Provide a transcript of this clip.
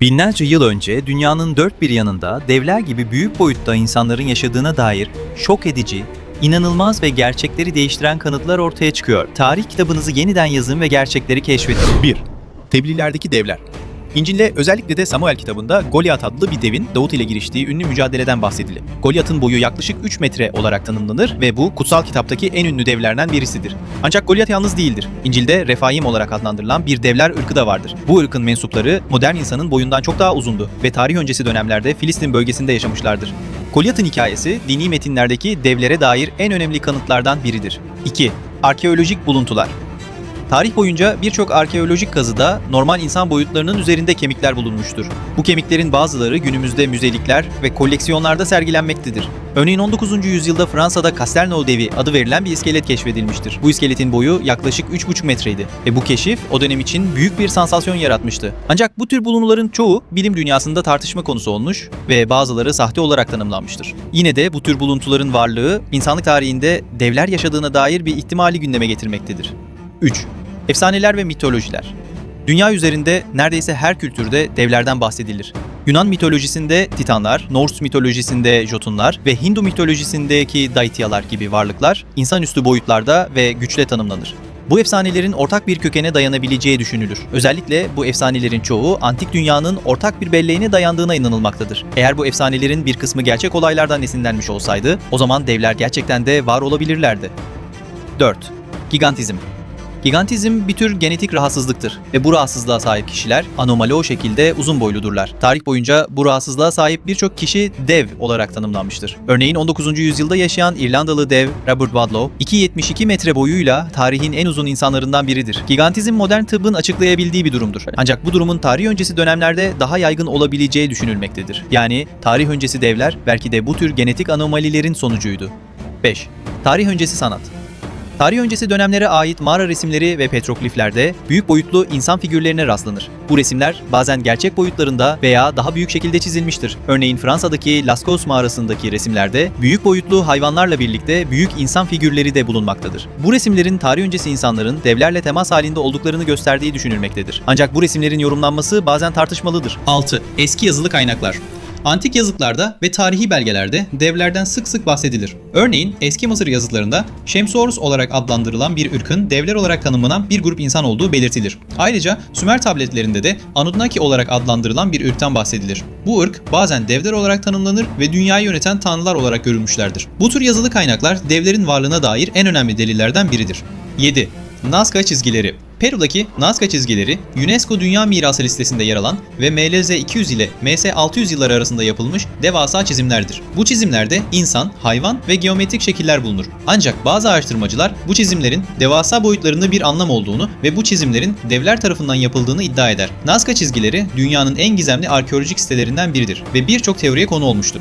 Binlerce yıl önce dünyanın dört bir yanında devler gibi büyük boyutta insanların yaşadığına dair şok edici, inanılmaz ve gerçekleri değiştiren kanıtlar ortaya çıkıyor. Tarih kitabınızı yeniden yazın ve gerçekleri keşfedin. 1. Tebliğlerdeki devler. İncil'de özellikle de Samuel kitabında Goliat adlı bir devin Davut ile giriştiği ünlü mücadeleden bahsedilir. Goliat'ın boyu yaklaşık 3 metre olarak tanımlanır ve bu kutsal kitaptaki en ünlü devlerden birisidir. Ancak Goliat yalnız değildir. İncil'de Refaim olarak adlandırılan bir devler ırkı da vardır. Bu ırkın mensupları modern insanın boyundan çok daha uzundu ve tarih öncesi dönemlerde Filistin bölgesinde yaşamışlardır. Goliat'ın hikayesi dini metinlerdeki devlere dair en önemli kanıtlardan biridir. 2. Arkeolojik buluntular. Tarih boyunca birçok arkeolojik kazıda normal insan boyutlarının üzerinde kemikler bulunmuştur. Bu kemiklerin bazıları günümüzde müzelikler ve koleksiyonlarda sergilenmektedir. Örneğin 19. yüzyılda Fransa'da Castelnau devi adı verilen bir iskelet keşfedilmiştir. Bu iskeletin boyu yaklaşık 3,5 metreydi ve bu keşif o dönem için büyük bir sansasyon yaratmıştı. Ancak bu tür bulunmaların çoğu bilim dünyasında tartışma konusu olmuş ve bazıları sahte olarak tanımlanmıştır. Yine de bu tür buluntuların varlığı insanlık tarihinde devler yaşadığına dair bir ihtimali gündeme getirmektedir. 3. Efsaneler ve mitolojiler. Dünya üzerinde neredeyse her kültürde devlerden bahsedilir. Yunan mitolojisinde Titanlar, Norse mitolojisinde Jotunlar ve Hindu mitolojisindeki Daityalar gibi varlıklar insanüstü boyutlarda ve güçle tanımlanır. Bu efsanelerin ortak bir kökene dayanabileceği düşünülür. Özellikle bu efsanelerin çoğu antik dünyanın ortak bir belleğine dayandığına inanılmaktadır. Eğer bu efsanelerin bir kısmı gerçek olaylardan esinlenmiş olsaydı, o zaman devler gerçekten de var olabilirlerdi. 4. Gigantizm Gigantizm bir tür genetik rahatsızlıktır ve bu rahatsızlığa sahip kişiler anomali o şekilde uzun boyludurlar. Tarih boyunca bu rahatsızlığa sahip birçok kişi dev olarak tanımlanmıştır. Örneğin 19. yüzyılda yaşayan İrlandalı dev Robert Wadlow 2.72 metre boyuyla tarihin en uzun insanlarından biridir. Gigantizm modern tıbbın açıklayabildiği bir durumdur. Ancak bu durumun tarih öncesi dönemlerde daha yaygın olabileceği düşünülmektedir. Yani tarih öncesi devler belki de bu tür genetik anomalilerin sonucuydu. 5. Tarih öncesi sanat Tarih öncesi dönemlere ait mağara resimleri ve petrogliflerde büyük boyutlu insan figürlerine rastlanır. Bu resimler bazen gerçek boyutlarında veya daha büyük şekilde çizilmiştir. Örneğin Fransa'daki Lascaux mağarasındaki resimlerde büyük boyutlu hayvanlarla birlikte büyük insan figürleri de bulunmaktadır. Bu resimlerin tarih öncesi insanların devlerle temas halinde olduklarını gösterdiği düşünülmektedir. Ancak bu resimlerin yorumlanması bazen tartışmalıdır. 6. Eski yazılı kaynaklar. Antik yazıtlarda ve tarihi belgelerde devlerden sık sık bahsedilir. Örneğin eski Mısır yazıtlarında Şemsorus olarak adlandırılan bir ırkın devler olarak tanımlanan bir grup insan olduğu belirtilir. Ayrıca Sümer tabletlerinde de Anunnaki olarak adlandırılan bir ırktan bahsedilir. Bu ırk bazen devler olarak tanımlanır ve dünyayı yöneten tanrılar olarak görülmüşlerdir. Bu tür yazılı kaynaklar devlerin varlığına dair en önemli delillerden biridir. 7. Nazca çizgileri Peru'daki Nazca çizgileri UNESCO Dünya Mirası listesinde yer alan ve MLZ 200 ile MS 600 yılları arasında yapılmış devasa çizimlerdir. Bu çizimlerde insan, hayvan ve geometrik şekiller bulunur. Ancak bazı araştırmacılar bu çizimlerin devasa boyutlarında bir anlam olduğunu ve bu çizimlerin devler tarafından yapıldığını iddia eder. Nazca çizgileri dünyanın en gizemli arkeolojik sitelerinden biridir ve birçok teoriye konu olmuştur.